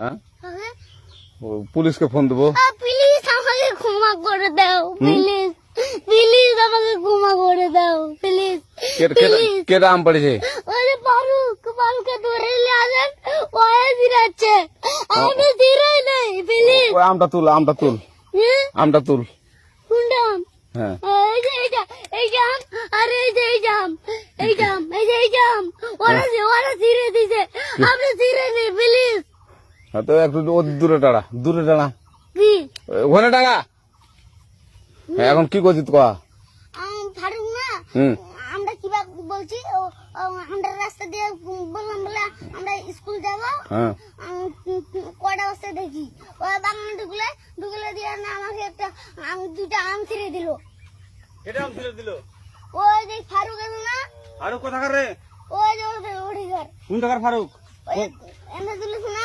হ্যাঁ? হ্যাঁ ও, পুলিশকে ফোন দেবো। প্লিজ আমাকে ক্ষমা করে দাও প্লিজ প্লিজ আমাকে ক্ষমা করে দাও প্লিজ কে- কে- কেটা আম পড়েছে? ওই যে ফারুক ফারুককে ধরে নিয়ে আসেন ওয়ে দিরাচ্ছে আমি দিরাই নাই প্লিজ ওই আমটা তুল আমটা তুল। আমটা তুল। কোনটা হ্যাঁ। এই যে এই যে এই জাম আরে এই যে এই জাম এই জাম এই যে এই জাম ওরা যে ওরা ছিঁড়ে দিছে। আপনি ছিঁড়ে নেই প্লিজ হ্যাঁ, তো একটু ও দূরে টাড়া দূরে টাড়া কি? ওখানে টাড়া হ্যাঁ, এখন কি করছিস কয়া আম, ফারুক না আমরা কিবা বলছি আমরা রাস্তা দিয়ে বললাম বলে আমরা স্কুল যাব। হ্যাঁ। আম, কটা বস্তা দেখি? ও বাগানে ঢুকলে ঢুকলে দিয়ে না আমাকে একটা আম দুটা আম ছিঁড়ে দিল। এটা আম ছিঁড়ে দিল? ওই যে ফারুক আছে না ফারুক কোথাকার রে? ওই যে ঘর। কোন ফারুক? এনে তুলিস না